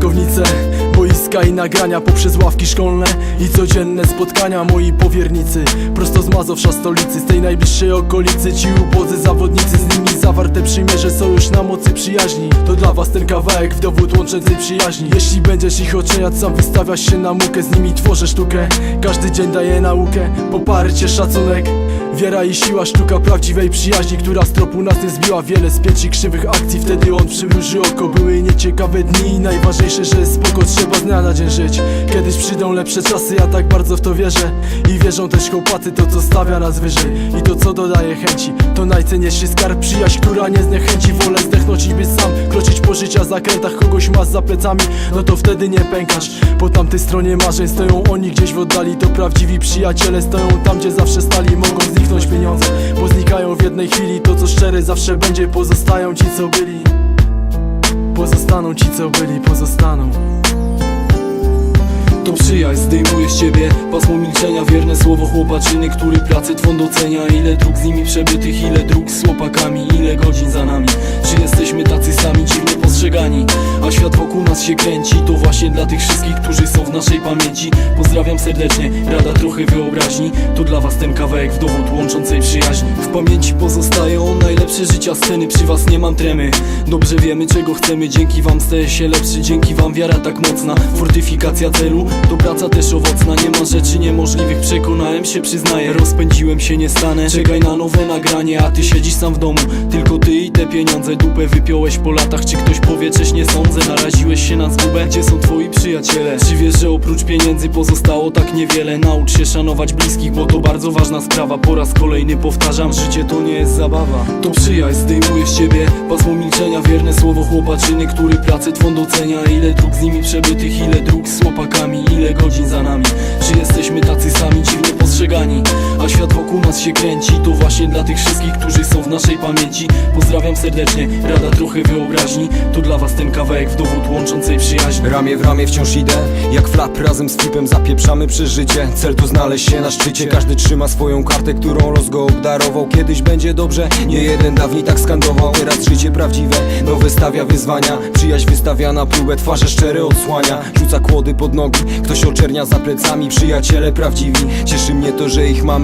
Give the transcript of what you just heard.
Piaskownice, boiska i nagrania poprzez ławki szkolne I codzienne spotkania moi powiernicy. Prosto z Mazowsza stolicy, z tej najbliższej okolicy. Ci ubodzy zawodnicy, z nimi zawarte przymierze Są już na mocy przyjaźni. To dla was ten kawałek w dowód łączącej przyjaźni. Jeśli będziesz ich oceniać, sam wystawiasz się na mukę. Z nimi tworzę sztukę, każdy dzień daje naukę. Poparcie, szacunek Wiara i siła, sztuka prawdziwej przyjaźni Która z tropu nas nie zbiła. Wiele spięć i krzywych akcji Wtedy on przymruży oko. Były nieciekawe dni najważniejsze, że spoko. Trzeba z dnia na dzień żyć. Kiedyś przyjdą lepsze czasy Ja tak bardzo w to wierzę. I wierzą też chłopacy To co stawia nas wyżej. I to co dodaje chęci. To najcenniejszy skarb Przyjaźń, która nie zniechęci. Wolę zdechnąć i być sam. Kroczyć po życia zakrętach Kogoś masz za plecami. No to wtedy nie pękasz Po tamtej stronie marzeń Stoją oni gdzieś w oddali. To prawdziwi przyjaciele Stoją tam, gdzie zawsze stali. Mogą pieniądze Bo znikają w jednej chwili. To co szczere zawsze będzie Pozostają ci co byli. Pozostaną ci co byli Pozostaną. To przyjaźń zdejmuje z ciebie pasmo milczenia Wierne słowo chłopaczyny, który pracę twą docenia. Ile dróg z nimi przebytych, ile dróg z chłopakami Ile godzin za nami. Czy jesteśmy tacy sami, dziwnie postrzegani A świat wokół nas się kręci To właśnie dla tych wszystkich, którzy są w naszej pamięci. Pozdrawiam serdecznie, rada trochę wyobraźni. To dla was ten kawałek w dowód łączącej przyjaźni W pamięci pozostają najlepsze życia sceny Przy was nie mam tremy. Dobrze wiemy czego chcemy Dzięki wam staję się lepszy Dzięki wam wiara tak mocna. Fortyfikacja celu to praca też owocna. Nie ma rzeczy niemożliwych Przekonałem się, przyznaję. Rozpędziłem się, nie stanę. Czekaj na nowe nagranie A ty siedzisz sam w domu. Tylko ty i te pieniądze Dupę wypiąłeś po latach. Czy ktoś powie, cześć nie sądzę? Naraziłeś się na zgubę Gdzie są twoi przyjaciele? Czy wiesz, że oprócz pieniędzy pozostało tak niewiele? Naucz się szanować bliskich Bo to bardzo ważna sprawa. Po raz kolejny powtarzam Życie to nie jest zabawa. To przyjaźń zdejmuje z ciebie Pasmo milczenia Wierne słowo chłopaczyny Który pracę twą docenia. Ile dróg z nimi przebytych Ile dróg z chłopakami Ile godzin za nami. Czy jesteśmy tacy sami dziwnie postrzegani świat wokół nas się kręci. To właśnie dla tych wszystkich, którzy są w naszej pamięci. Pozdrawiam serdecznie, rada trochę wyobraźni. To dla was ten kawałek w dowód łączącej przyjaźni Ramię w ramię wciąż idę Jak flap razem z flipem zapieprzamy przez życie Cel to znaleźć się na szczycie. Każdy trzyma swoją kartę, którą los go obdarował. Kiedyś będzie dobrze, nie jeden dawniej tak skandował. Teraz życie prawdziwe, nowe stawia wyzwania. Przyjaźń wystawia na próbę, twarze szczere odsłania. Rzuca kłody pod nogi, ktoś oczernia za plecami. Przyjaciele prawdziwi, cieszy mnie to, że ich mamy